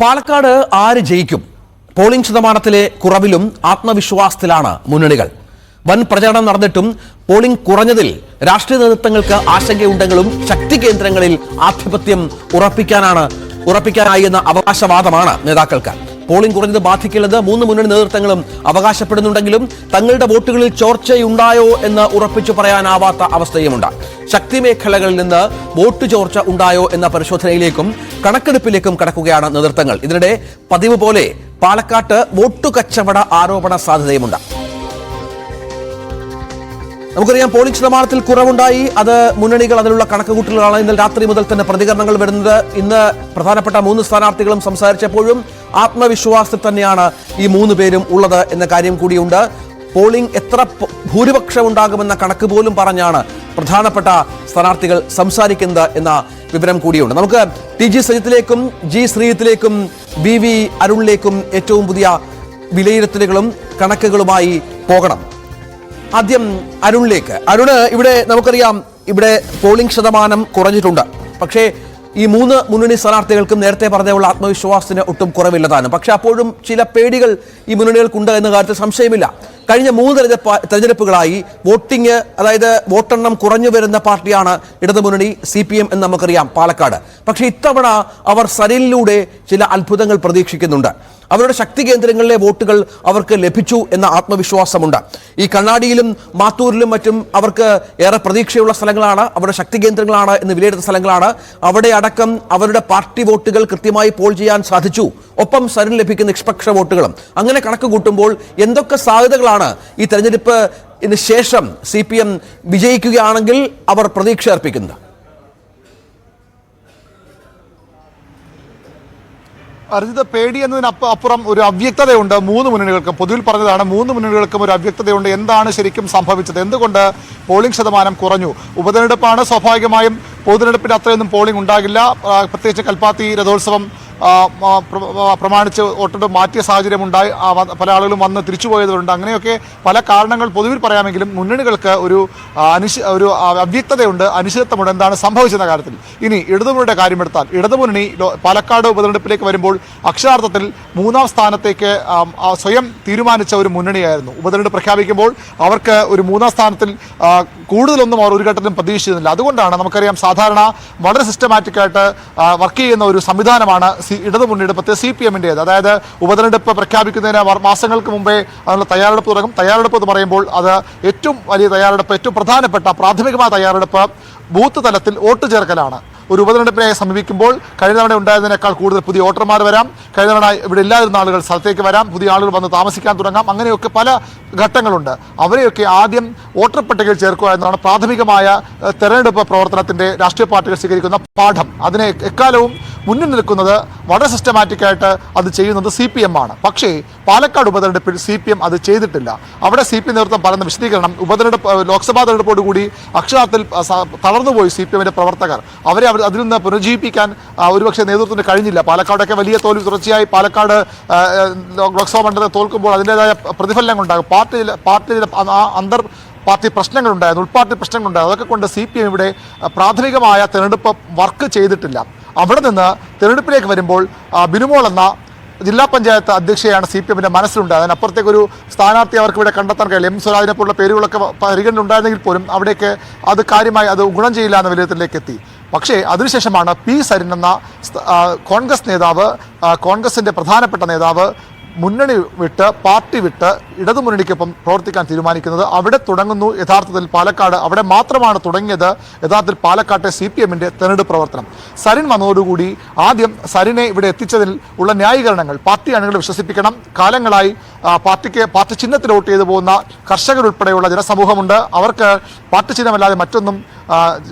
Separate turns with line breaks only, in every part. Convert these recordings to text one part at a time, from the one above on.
പാലക്കാട് ആര് ജയിക്കും? പോളിംഗ് ശതമാനത്തിലെ കുറവിലും ആത്മവിശ്വാസത്തിലാണ് മുന്നണികൾ. വൻ പ്രചാരണം നടന്നിട്ടും പോളിംഗ് കുറഞ്ഞതിൽ രാഷ്ട്രീയ നേതൃത്വങ്ങൾക്ക് ആശങ്കയുണ്ടെങ്കിലും ശക്തി കേന്ദ്രങ്ങളിൽ ആധിപത്യം ഉറപ്പിക്കാനാണ് ഉറപ്പിക്കാനായി എന്ന അവകാശവാദമാണ് നേതാക്കൾക്ക്. പോളിംഗ് കുറഞ്ഞത് ബാധിക്കില്ലെന്ന് മൂന്ന് മുന്നണി നേതൃത്വങ്ങളും അവകാശപ്പെടുന്നുണ്ടെങ്കിലും തങ്ങളുടെ വോട്ടുകളിൽ ചോർച്ചയുണ്ടായോ എന്ന് ഉറപ്പിച്ചു പറയാനാവാത്ത അവസ്ഥയുമുണ്ട്. ശക്തി മേഖലകളിൽ നിന്ന് വോട്ട് ചോർച്ച ഉണ്ടായോ എന്ന പരിശോധനയിലേക്കും കണക്കെടുപ്പിലേക്കും കടക്കുകയാണ് നേതൃത്വങ്ങൾ. ഇതിനിടെ പതിവ് പോലെ പാലക്കാട്ട് വോട്ടു കച്ചവട ആരോപണ സാധ്യതയുമുണ്ട്. നമുക്കറിയാം പോളിംഗ് ശതമാനത്തിൽ കുറവുണ്ടായി. അത് മുന്നണികൾ അതിനുള്ള കണക്കുകൂട്ടലുകളാണ്. ഇന്നലെ രാത്രി മുതൽ തന്നെ പ്രതികരണങ്ങൾ വരുന്നത്. ഇന്ന് പ്രധാനപ്പെട്ട മൂന്ന് സ്ഥാനാർത്ഥികളും സംസാരിച്ചപ്പോഴും ആത്മവിശ്വാസത്തിൽ തന്നെയാണ് ഈ മൂന്ന് പേരും ഉള്ളത് എന്ന കാര്യം കൂടിയുണ്ട്. പോളിംഗ് എത്ര ഭൂരിപക്ഷം ഉണ്ടാകുമെന്ന കണക്ക് പോലും പറഞ്ഞാണ് പ്രധാനപ്പെട്ട സ്ഥാനാർത്ഥികൾ സംസാരിക്കുന്നത് എന്ന വിവരം കൂടിയുണ്ട്. നമുക്ക് ടി ജി സജിത്തിലേക്കും ജി ശ്രീജിത്തിലേക്കും ബി വി അരുണിലേക്കും ഏറ്റവും പുതിയ വിലയിരുത്തലുകളും കണക്കുകളുമായി പോകണം. ആദ്യം അരുണിലേക്ക് അരുണ് ഇവിടെ നമുക്കറിയാം ഇവിടെ പോളിംഗ് ശതമാനം കുറഞ്ഞിട്ടുണ്ട്. പക്ഷേ ഈ മൂന്ന് മുന്നണി സ്ഥാനാർത്ഥികൾക്കും നേരത്തെ പറഞ്ഞുള്ള ആത്മവിശ്വാസത്തിന് ഒട്ടും കുറവില്ലതാണ്. പക്ഷെ അപ്പോഴും ചില പേടികൾ ഈ മുന്നണികൾക്കുണ്ട് എന്ന കാര്യത്തിൽ സംശയമില്ല. കഴിഞ്ഞ മൂന്ന് തെരഞ്ഞെടുപ്പ് തെരഞ്ഞെടുപ്പുകളായി വോട്ടിംഗ് അതായത് വോട്ടെണ്ണം കുറഞ്ഞു വരുന്ന പാർട്ടിയാണ് ഇടതുമുന്നണി സി പി എം എന്ന് നമുക്കറിയാം പാലക്കാട്. പക്ഷേ ഇത്തവണ അവർ സരലിലൂടെ ചില അത്ഭുതങ്ങൾ പ്രതീക്ഷിക്കുന്നുണ്ട്. അവരുടെ ശക്തി കേന്ദ്രങ്ങളിലെ വോട്ടുകൾ അവർക്ക് ലഭിച്ചു എന്ന ആത്മവിശ്വാസമുണ്ട്. ഈ കണ്ണാടിയിലും മാത്തൂരിലും മറ്റും അവർക്ക് ഏറെ പ്രതീക്ഷയുള്ള സ്ഥലങ്ങളാണ് അവരുടെ ശക്തി കേന്ദ്രങ്ങളാണ് എന്ന് വിലയിരുത്തുന്ന സ്ഥലങ്ങളാണ്. അവിടെ അടക്കം അവരുടെ പാർട്ടി വോട്ടുകൾ കൃത്യമായി പോൾ ചെയ്യാൻ സാധിച്ചു. ഒപ്പം സരൻ ലഭിക്കുന്ന നിഷ്പക്ഷ വോട്ടുകളും. അങ്ങനെ കണക്ക് കൂട്ടുമ്പോൾ എന്തൊക്കെ സാധ്യതകളാണ് ഈ തെരഞ്ഞെടുപ്പ് ശേഷം സി പി എം വിജയിക്കുകയാണെങ്കിൽ അവർ പ്രതീക്ഷ അർപ്പിക്കുന്നത്?
അർജിത പേടി എന്നതിനപ്പ- അപ്പുറം ഒരു അവ്യക്തതയുണ്ട് മൂന്ന് മുന്നണികൾക്കും. പൊതുവിൽ പറഞ്ഞതാണ് മൂന്ന് മുന്നണികൾക്കും ഒരു അവ്യക്തതയുണ്ട്. എന്താണ് ശരിക്കും സംഭവിച്ചത്? എന്തുകൊണ്ട് പോളിംഗ് ശതമാനം കുറഞ്ഞു? ഉപതെരഞ്ഞെടുപ്പാണ് സ്വാഭാവികമായും പൊതുതെരഞ്ഞെടുപ്പിന് അത്രയൊന്നും പോളിംഗ് ഉണ്ടാകില്ല. പ്രത്യേകിച്ച് കൽപ്പാത്തി രഥോത്സവം പ്രമാണിച്ച് വോട്ടെടുപ്പ് മാറ്റിയ സാഹചര്യം ഉണ്ടായി പല ആളുകളും വന്ന് തിരിച്ചുപോയതുണ്ട് അങ്ങനെയൊക്കെ പല കാരണങ്ങൾ പൊതുവിൽ പറയാമെങ്കിലും മുന്നണികൾക്ക് ഒരു അനിശ ഒരു അവ്യക്തതയുണ്ട്. അനിശ്ചിതത്വമുണ്ട്. എന്താണ് സംഭവിച്ചെന്ന കാര്യത്തിൽ. ഇനി ഇടതുമുന്നണിയുടെ കാര്യമെടുത്താൽ ഇടതുമുന്നണി പാലക്കാട് ഉപതെരഞ്ഞെടുപ്പിലേക്ക് വരുമ്പോൾ അക്ഷരാർത്ഥത്തിൽ മൂന്നാം സ്ഥാനത്തേക്ക് സ്വയം തീരുമാനിച്ച ഒരു മുന്നണിയായിരുന്നു. ഉപതെരഞ്ഞെടുപ്പ് പ്രഖ്യാപിക്കുമ്പോൾ അവർക്ക് ഒരു മൂന്നാം സ്ഥാനത്തിൽ കൂടുതലൊന്നും അവർ ഒരു ഘട്ടത്തിലും പ്രതീക്ഷിച്ചിരുന്നില്ല. അതുകൊണ്ടാണ് നമുക്കറിയാം സാധാരണ വളരെ സിസ്റ്റമാറ്റിക്കായിട്ട് വർക്ക് ചെയ്യുന്ന ഒരു സംവിധാനമാണ് ഇടതുമുന്നണിയുടെ പ്രത്യേക സി പി എമ്മിന്റേത് അതായത് ഉപതെരഞ്ഞെടുപ്പ് പ്രഖ്യാപിക്കുന്നതിന് മാസങ്ങൾക്ക് മുമ്പേ അതിനുള്ള തയ്യാറെടുപ്പ് തുടങ്ങും. തയ്യാറെടുപ്പ് എന്ന് പറയുമ്പോൾ അത് ഏറ്റവും വലിയ തയ്യാറെടുപ്പ് ഏറ്റവും പ്രധാനപ്പെട്ട പ്രാഥമികമായ തയ്യാറെടുപ്പ് ബൂത്ത് തലത്തിൽ വോട്ട് ചേർക്കലാണ്. ഒരു ഉപതെരഞ്ഞെടുപ്പിനെ സമീപിക്കുമ്പോൾ കഴിഞ്ഞ തവണ ഉണ്ടായതിനേക്കാൾ കൂടുതൽ പുതിയ വോട്ടർമാർ വരാം. കഴിഞ്ഞ തവണ ഇവിടെ ഇല്ലാതിരുന്ന ആളുകൾ സ്ഥലത്തേക്ക് വരാം. പുതിയ ആളുകൾ വന്ന് താമസിക്കാൻ തുടങ്ങാം. അങ്ങനെയൊക്കെ പല ഘട്ടങ്ങളുണ്ട്. അവരെയൊക്കെ ആദ്യം വോട്ടർ പട്ടികയിൽ ചേർക്കുക എന്നതാണ് പ്രാഥമികമായ തെരഞ്ഞെടുപ്പ് പ്രവർത്തനത്തിന്റെ രാഷ്ട്രീയ പാർട്ടികൾ സ്വീകരിക്കുന്ന പാഠം. അതിനെ എക്കാലവും മുന്നിൽ നിൽക്കുന്നത് വളരെ സിസ്റ്റമാറ്റിക്കായിട്ട് അത് ചെയ്യുന്നത് സി ആണ്. പക്ഷേ പാലക്കാട് ഉപതെരഞ്ഞെടുപ്പിൽ സി പി എം അത് ചെയ്തിട്ടില്ല. അവിടെ സി പി നേതൃത്വം പറയുന്ന വിശദീകരണം ഉപതെരഞ്ഞെടുപ്പ് ലോക്സഭാ തെരഞ്ഞെടുപ്പോടുകൂടി അക്ഷരാർത്ഥത്തിൽ തളർന്നുപോയി സി പി എമ്മിന്റെ പ്രവർത്തകർ. അവരെ അവർ അതിൽ നിന്ന് പുനരുജ്ജീവിപ്പിക്കാൻ ഒരുപക്ഷെ നേതൃത്വത്തിന് കഴിഞ്ഞില്ല. പാലക്കാടൊക്കെ വലിയ തോൽവി തുടർച്ചയായി പാലക്കാട് ലോക്സഭാ മണ്ഡലത്തെ തോൽക്കുമ്പോൾ അതിന്റെതായ പ്രതിഫലനങ്ങൾ ഉണ്ടാകും പാർട്ടിയിലെ ആ അന്തർ പാർട്ടി പ്രശ്നങ്ങളുണ്ടായിരുന്നു ഉൾപാർട്ടി പ്രശ്നങ്ങളുണ്ടായിരുന്നു. അതൊക്കെ കൊണ്ട് സി പി എം ഇവിടെ പ്രാഥമികമായ തെരഞ്ഞെടുപ്പ് വർക്ക് ചെയ്തിട്ടില്ല. അവിടെ നിന്ന് തെരഞ്ഞെടുപ്പിലേക്ക് വരുമ്പോൾ ബിനുമോൾ എന്ന ജില്ലാ പഞ്ചായത്ത് അധ്യക്ഷയാണ് സി പി എമ്മിന്റെ മനസ്സിലുണ്ട് അതിനപ്പുറത്തേക്ക് ഒരു സ്ഥാനാർത്ഥി അവർക്ക് ഇവിടെ കണ്ടെത്താൻ കഴിയില്ല. എം സ്വരാജിനെ പോലുള്ള പേരുകളൊക്കെ പരിഗണന ഉണ്ടായിരുന്നെങ്കിൽ പോലും അവിടേക്ക് അത് കാര്യമായി അത് ഗുണം ചെയ്യില്ല എന്ന വിലയിരുത്തലിലേക്ക് എത്തി. പക്ഷേ അതിനുശേഷമാണ് പി സരിൻ എന്ന കോൺഗ്രസ് നേതാവ് കോൺഗ്രസിന്റെ പ്രധാനപ്പെട്ട നേതാവ് മുന്നണി വിട്ട് പാർട്ടി വിട്ട് ഇടതുമുന്നണിക്കൊപ്പം പ്രവർത്തിക്കാൻ തീരുമാനിക്കുന്നത് അവിടെ തുടങ്ങുന്നു. യഥാർത്ഥത്തിൽ പാലക്കാട് അവിടെ മാത്രമാണ് തുടങ്ങിയത്. യഥാർത്ഥത്തിൽ പാലക്കാട്ടെ സി പി എമ്മിന്റെ തെരഞ്ഞെടുപ്പ് പ്രവർത്തനം. സരിൻ വന്നതോടുകൂടി ആദ്യം സരിനെ ഇവിടെ എത്തിച്ചതിൽ ഉള്ള ന്യായീകരണങ്ങൾ പാർട്ടി അണികളെ വിശ്വസിപ്പിക്കണം. കാലങ്ങളായി പാർട്ടിക്ക് പാർട്ടി ചിഹ്നത്തിൽ വോട്ട് ചെയ്തു പോകുന്ന കർഷകരുൾപ്പെടെയുള്ള ജനസമൂഹമുണ്ട്. അവർക്ക് പാർട്ടി ചിഹ്നമല്ലാതെ മറ്റൊന്നും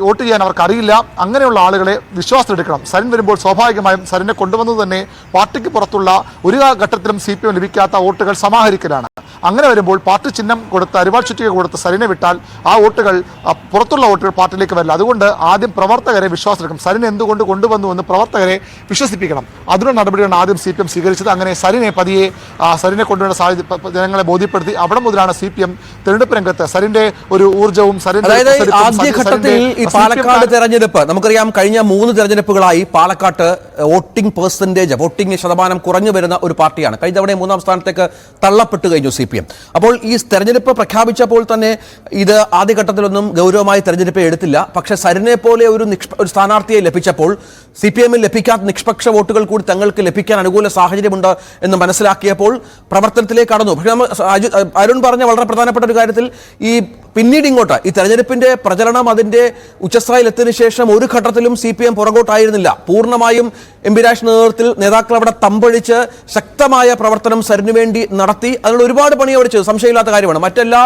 വോട്ട് ചെയ്യാൻ അവർക്ക് അറിയില്ല അങ്ങനെയുള്ള ആളുകളെ വിശ്വാസത്തിലെടുക്കണം. സരിൻ വരുമ്പോൾ സ്വാഭാവികമായും സരിനെ കൊണ്ടുവന്നത് തന്നെ പാർട്ടിക്ക് പുറത്തുള്ള ഒരു ഘട്ടത്തിലും സി ലഭിക്കാത്ത വോട്ടുകൾ സമാഹരിക്കലാണ്. അങ്ങനെ വരുമ്പോൾ പാർട്ടി ചിഹ്നം കൊടുത്ത് അരിവാൾ ചുറ്റിക കൊടുത്ത് സരിനെ വിട്ടാൽ ആ വോട്ടുകൾ പുറത്തുള്ള വോട്ടുകൾ പാർട്ടിയിലേക്ക് വരില്ല. അതുകൊണ്ട് ആദ്യം പ്രവർത്തകരെ വിശ്വാസമെടുക്കും സരിനെ എന്തുകൊണ്ട് കൊണ്ടുവന്നു എന്ന് പ്രവർത്തകരെ വിശ്വസിപ്പിക്കണം. അതിനുള്ള നടപടിയാണ് ആദ്യം സി പി എം സ്വീകരിച്ചത്. അങ്ങനെ സരിനെ പതിയെ ആ, സരിനെ കൊണ്ടുവരുന്ന സാഹചര്യം ജനങ്ങളെ ബോധ്യപ്പെടുത്തി അവിടെ മുതലാണ് സി പി എം തെരഞ്ഞെടുപ്പ് രംഗത്ത് സരിന്റെ ഒരു ഊർജവും
ഈ പാലക്കാട് തെരഞ്ഞെടുപ്പ് നമുക്കറിയാം കഴിഞ്ഞ മൂന്ന് തെരഞ്ഞെടുപ്പുകളായി പാലക്കാട്ട് വോട്ടിംഗ് പെർസെന്റേജ് വോട്ടിംഗ് ശതമാനം കുറഞ്ഞു വരുന്ന ഒരു പാർട്ടിയാണ്. കഴിഞ്ഞ തവണ മൂന്നാം സ്ഥാനത്തേക്ക് തള്ളപ്പെട്ടു കഴിഞ്ഞു സി പി എം. അപ്പോൾ ഈ തെരഞ്ഞെടുപ്പ് പ്രഖ്യാപിച്ചപ്പോൾ തന്നെ ഇത് ആദ്യഘട്ടത്തിലൊന്നും ഗൗരവമായി തെരഞ്ഞെടുപ്പ് എടുത്തില്ല. പക്ഷേ സരിനെ പോലെ ഒരു നിക്ഷ ഒരു സ്ഥാനാർത്ഥിയെ ലഭിച്ചപ്പോൾ സി പി എമ്മിൽ ലഭിക്കാത്ത നിഷ്പക്ഷ വോട്ടുകൾ കൂടി തങ്ങൾക്ക് ലഭിക്കാൻ അനുകൂല സാഹചര്യമുണ്ട് എന്ന് മനസ്സിലാക്കിയപ്പോൾ പ്രവർത്തനത്തിലേക്ക് കടന്നു. പക്ഷേ നമ്മൾ അരുൺ പറഞ്ഞ വളരെ പ്രധാനപ്പെട്ട ഒരു കാര്യത്തിൽ ഈ പിന്നീട് ഇങ്ങോട്ട് ഈ തെരഞ്ഞെടുപ്പിന്റെ പ്രചരണം അതിന്റെ ഉച്ചസ്ഥായിൽ എത്തിയതിനു ശേഷം ഒരു ഘട്ടത്തിലും സി പി എം പുറകോട്ടായിരുന്നില്ല. പൂർണമായും എം പി രാജ് നേതൃത്വത്തിൽ നേതാക്കൾ അവിടെ തമ്പഴിച്ച് ശക്തമായ പ്രവർത്തനം സരിനു വേണ്ടി നടത്തി. അതിനുള്ള ഒരുപാട് പണി അവിടെ ചെയ്തു. സംശയമില്ലാത്ത കാര്യമാണ്. മറ്റെല്ലാ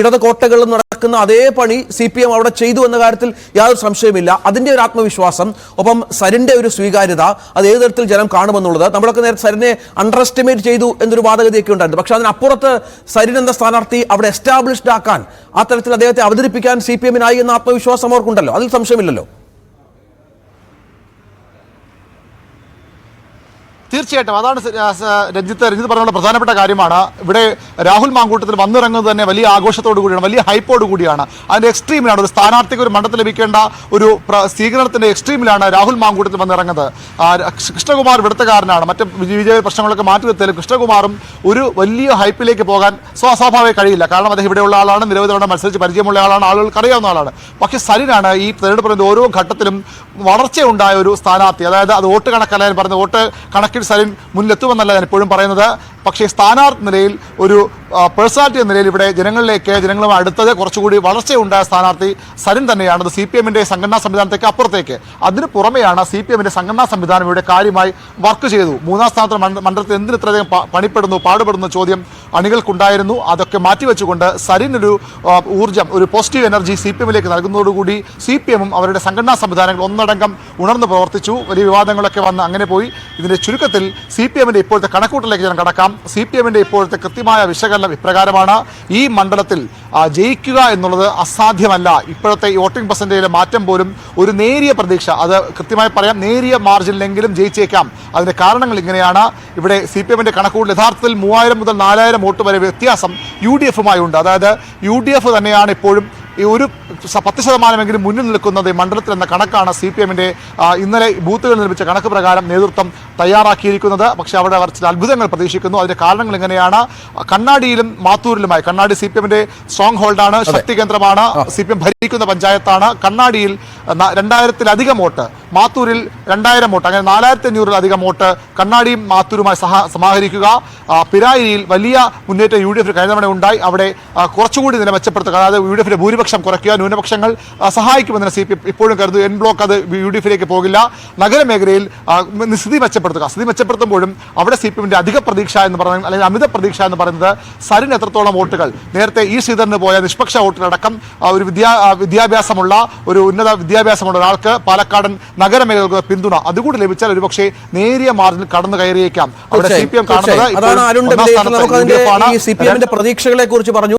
ഇടത് കോട്ടകളിലും നടക്കുന്ന അതേ പണി സി പി എം അവിടെ ചെയ്തു എന്ന കാര്യത്തിൽ യാതൊരു സംശയമില്ല അതിന്റെ ഒരു ആത്മവിശ്വാസം ഒപ്പം സരിന്റെ ഒരു സ്വീകാര്യത അത് ഏത് തരത്തിൽ ജനം കാണുമെന്നുള്ളത്. നമ്മളൊക്കെ നേരത്തെ സരിനെ അണ്ടർ എസ്റ്റിമേറ്റ് ചെയ്തു എന്നൊരു വാദഗതിയൊക്കെ ഉണ്ടായിരുന്നു. പക്ഷെ അതിനപ്പുറത്ത് സരിൻ എന്ന സ്ഥാനാർത്ഥി അവിടെ എസ്റ്റാബ്ലിഷ്ഡ് ആക്കാൻ ആ തരത്തിൽ അദ്ദേഹത്തെ അവതരിപ്പിക്കാൻ സി പി എമ്മിനായി എന്ന ആത്മവിശ്വാസം അവർക്കുണ്ടല്ലോ. അതിൽ സംശയമില്ലല്ലോ.
തീർച്ചയായിട്ടും. അതാണ് രഞ്ജിത്ത് രഞ്ജിത്ത് പറഞ്ഞ പ്രധാനപ്പെട്ട കാര്യമാണ്. ഇവിടെ രാഹുൽ മാങ്കൂട്ടത്തിൽ വന്നിറങ്ങുന്നത് തന്നെ വലിയ ആഘോഷത്തോടു കൂടിയാണ് വലിയ ഹൈപ്പോട് കൂടിയാണ്. അതിന്റെ എക്സ്ട്രീമിലാണ് ഒരു സ്ഥാനാർത്ഥിക്ക് ഒരു മണ്ഡലത്തിൽ ലഭിക്കേണ്ട ഒരു സ്വീകരണത്തിന്റെ എക്സ്ട്രീമിലാണ് രാഹുൽ മാങ്കൂട്ടത്തിൽ വന്നിറങ്ങുന്നത്. കൃഷ്ണകുമാർ ഇവിടുത്തുകാരനാണ് മറ്റ് വിജയ പ്രശ്നങ്ങളൊക്കെ മാറ്റി നിർത്തിയാലും കൃഷ്ണകുമാറും ഒരു വലിയ ഹൈപ്പിലേക്ക് പോകാൻ സ്വാഭാവിക കഴിയില്ല. കാരണം അദ്ദേഹം ഇവിടെയുള്ള ആളാണ് നിരവധി തവണ മത്സരിച്ച് പരിചയമുള്ള ആളാണ് ആളുകൾക്ക് അറിയാവുന്ന ആളാണ്. പക്ഷേ സരിനാണ് ഈ തെരഞ്ഞെടുപ്പ് ഓരോ ഘട്ടത്തിലും വളർച്ചയുണ്ടായ ഒരു സ്ഥാനാർത്ഥി. അതായത് അത് വോട്ട് കണക്കല്ല ഞാൻ പറഞ്ഞത് വോട്ട് കണക്കിൽ സരിൻ മുന്നിലെത്തുമെന്നല്ല ഞാൻ എപ്പോഴും പറയുന്നത്. പക്ഷേ സ്ഥാനാർത്ഥി നിലയിൽ ഒരു പേഴ്സണാലിറ്റി എന്ന നിലയിൽ ഇവിടെ ജനങ്ങളിലേക്ക് ജനങ്ങളുമായി അടുത്തത് കുറച്ചുകൂടി വളർച്ചയുണ്ടായ സ്ഥാനാർത്ഥി സരിൻ തന്നെയാണ്. അത് സി പി എമ്മിന്റെ സംഘടനാ സംവിധാനത്തേക്ക് അപ്പുറത്തേക്ക്. അതിന് പുറമെയാണ് സി പി എമ്മിന്റെ സംഘടനാ സംവിധാനം ഇവിടെ കാര്യമായി വർക്ക് ചെയ്തു. മൂന്നാം സ്ഥാനത്ത് മണ്ഡലത്തിൽ എന്തിനത്രയധികം പണിപ്പെടുന്നു പാടുപെടുന്നു ചോദ്യം അണികൾക്കുണ്ടായിരുന്നു. അതൊക്കെ മാറ്റിവെച്ചുകൊണ്ട് സരിനൊരു ഒരു ഊർജം ഒരു പോസിറ്റീവ് എനർജി സി പി എമ്മിലേക്ക് നൽകുന്നതോടുകൂടി സി പി എമ്മും അവരുടെ സംഘടനാ സംവിധാനങ്ങൾ ഒന്നടങ്കം ഉണർന്നു പ്രവർത്തിച്ചു. വലിയ വിവാദങ്ങളൊക്കെ വന്ന് അങ്ങനെ പോയി. ഇതിന്റെ ചുരുക്കത്തിൽ സി പി എമ്മിന്റെ ഇപ്പോഴത്തെ കണക്കൂട്ടലിലേക്ക് ഞാൻ കടക്കാം. സി പി എമ്മിന്റെ ഇപ്പോഴത്തെ കൃത്യമായ വിശകലനം ഇപ്രകാരമാണ്. ഈ മണ്ഡലത്തിൽ ജയിക്കുക എന്നുള്ളത് അസാധ്യമല്ല. ഇപ്പോഴത്തെ ഈ വോട്ടിംഗ് പെർസെന്റേജിലെ മാറ്റം പോലും ഒരു നേരിയ പ്രതീക്ഷ. അത് കൃത്യമായി പറയാം നേരിയ മാർജിനിലെങ്കിലും ജയിച്ചേക്കാം. അതിന്റെ കാരണങ്ങൾ ഇങ്ങനെയാണ്. ഇവിടെ സി പി എമ്മിന്റെ കണക്കുകൂടൽ യഥാർത്ഥത്തിൽ മൂവായിരം മുതൽ നാലായിരം വോട്ട് വരെ വ്യത്യാസം യു ഡി എഫുമായി ഉണ്ട്. അതായത് യു ഡി എഫ് തന്നെയാണ് ഇപ്പോഴും ഈ ഒരു പത്ത് ശതമാനമെങ്കിലും മുന്നിൽ നിൽക്കുന്നത് മണ്ഡലത്തിൽ എന്ന കണക്കാണ് സി പി എമ്മിന്റെ ഇന്നലെ ബൂത്തുകളിൽ നിർമ്മിച്ച കണക്ക് പ്രകാരം നേതൃത്വം തയ്യാറാക്കിയിരിക്കുന്നത്. പക്ഷേ അവിടെ അവർ ചില അത്ഭുതങ്ങൾ പ്രതീക്ഷിക്കുന്നു. അതിന്റെ കാരണങ്ങൾ എങ്ങനെയാണ്? കണ്ണാടിയിലും മാത്തൂരിലുമായി. കണ്ണാടി സി പി എമ്മിന്റെ സ്ട്രോങ് ഹോൾഡാണ് ശക്തി കേന്ദ്രമാണ് സി പി എം ഭരിക്കുന്ന പഞ്ചായത്താണ്. കണ്ണാടിയിൽ രണ്ടായിരത്തിലധികം വോട്ട് മാത്തൂരിൽ രണ്ടായിരം വോട്ട് അങ്ങനെ നാലായിരത്തി അഞ്ഞൂറിലധികം വോട്ട് കണ്ണാടിയും മാത്തൂരുമായി സഹ സമാഹരിക്കുക. പിരായിയിൽ പിരായിരിയിൽ വലിയ മുന്നേറ്റം യു ഡി എഫിന് കഴിഞ്ഞ തവണ ഉണ്ടായി. അവിടെ കുറച്ചുകൂടി നില മെച്ചപ്പെടുത്തുക. അതായത് യു ഡി എഫിന്റെ ഭൂരിപക്ഷം കുറയ്ക്കുക. ന്യൂനപക്ഷങ്ങൾ സഹായിക്കുമെന്ന് സി പി ഇപ്പോഴും കരുതുന്നു. എൻ ബ്ലോക്ക് അത് യു ഡി എഫിലേക്ക് പോകില്ല. നഗരമേഖലയിൽ സ്ഥിതി മെച്ചപ്പെടുത്തുക. സ്ഥിതി മെച്ചപ്പെടുത്തുമ്പോഴും അവിടെ സി പി എമ്മിന്റെ അധിക പ്രതീക്ഷ എന്ന് പറയുന്നത് അല്ലെങ്കിൽ അമിത പ്രതീക്ഷ എന്ന് പറയുന്നത് സരിന് എത്രത്തോളം വോട്ടുകൾ? നേരത്തെ ഈ ശ്രീധരന് പോയ നിഷ്പക്ഷ വോട്ടിലടക്കം ഒരു വിദ്യാ വിദ്യാഭ്യാസമുള്ള ഒരു ഉന്നത വിദ്യാഭ്യാസമുള്ള ഒരാൾക്ക് പാലക്കാടൻ നഗരമേഖലകൾക്ക് പിന്തുണ അതുകൂടി ലഭിച്ചാൽ ഒരുപക്ഷെ നേരിയ മാർജിനിൽ കടന്നു കയറിയേക്കാം. അവിടെ സി പി എം കാണുന്നത്
പ്രതീക്ഷകളെ കുറിച്ച് പറഞ്ഞു.